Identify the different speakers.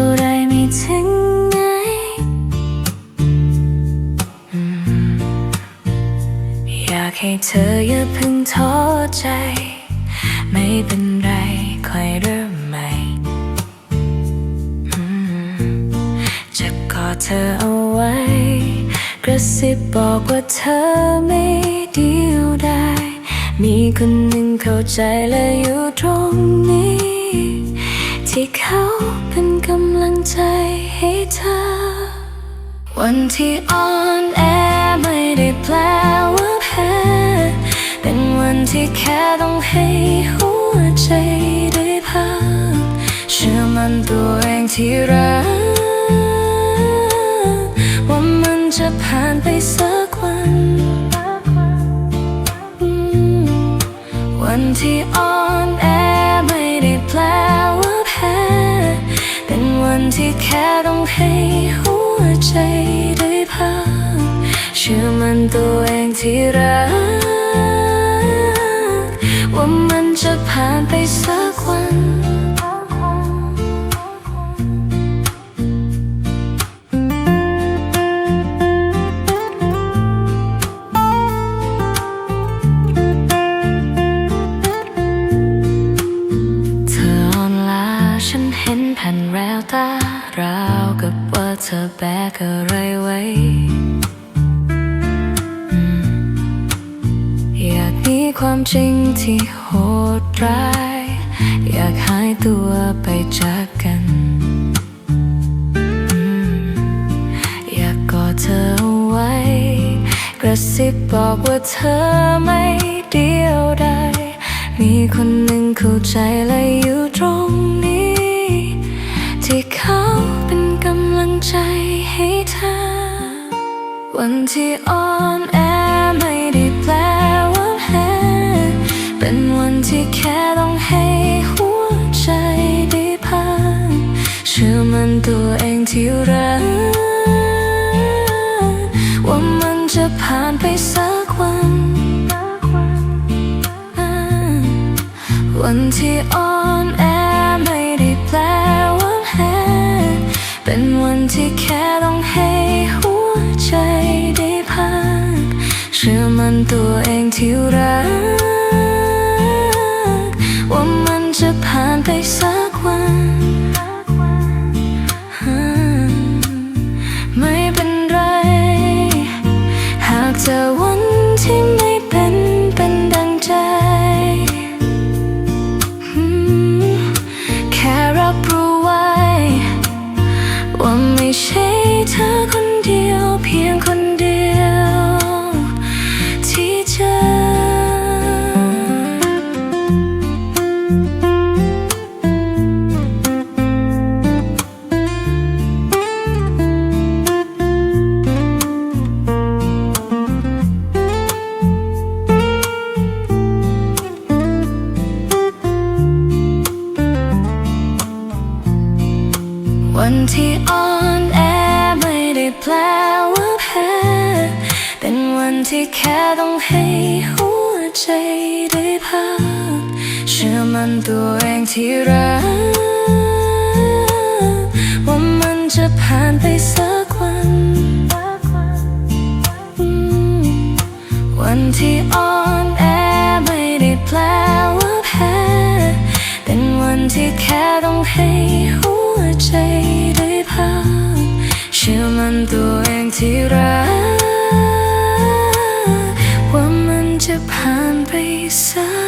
Speaker 1: าไรไม่ถึงไง อยากให้เธออย่าพิ่งท้ใจ ไม่เป็นไรค่เริ่มใหม่จะกอดเธอเอาไว้ กระซิบบอกว่าเธอไม่เดียวได้ มีคนหนึ่งเข้าใจและอยู่ตรงนี้ ที่เขา ใจให้เธอ วันที่อ่อนแอไม่ได้แปลว่าแพ้เป็นวันที่แค่ต้องให้หัวใจได้พักเชื่อมันตัวเองที่รักว่ามันจะผ่านไปสักวัน วันที่อ่อน ที่แค่ต้องให้หัวใจได้พักเชื่อมันตัวเองที่รัก ว่ามันจะผ่านไปสัก ห็นผ่านแววตาราวกับว่าเธอแบกอะไรไว้ อยากมีความจริงที่โหดร้าย อยากหายตัวไปจากกัน อยากกอดเธอไว้ กระซิบบอกว่าเธอไม่เดียวได้มีคนหนึ่งเข้าใจและอยู่ วันที่อ่อนแอไม่ได้แปลว่าแพ้เป็นวันที่แค่ต้องให้หัวใจได้พักเชื่อมันตัวเองที่รักว่ามันจะผ่านไปสักวัน วันที่อ่อนแอไม่ได้แปลว่าแพ้เป็นวันที่แค่ต้องให้ มันตัวเองที่รัก ว่ามันจะผ่านไปสักวัน ไม่เป็นไร หากเจอวันที่ไม่เป็นเป็นดังใจ แค่รับรู้ไว้ ว่าไม่ใช่เธอคนเดียวเพียงคนเดียว วันที่อ่อนแอไม่ได้แปลว่าแพ้เป็นวันที่แค่ต้องให้หัวใจได้พักเชื่อมันตัวเองที่รักว่ามันจะผ่านไปสักวัน วันที่อ่อนแอไม่ได้แปลว่าแพ้เป็นวันที่แค่ต้องให้ วใจได้พักเชื่อมันตัวเองที่รัก ว่ามันจะผ่านไปสั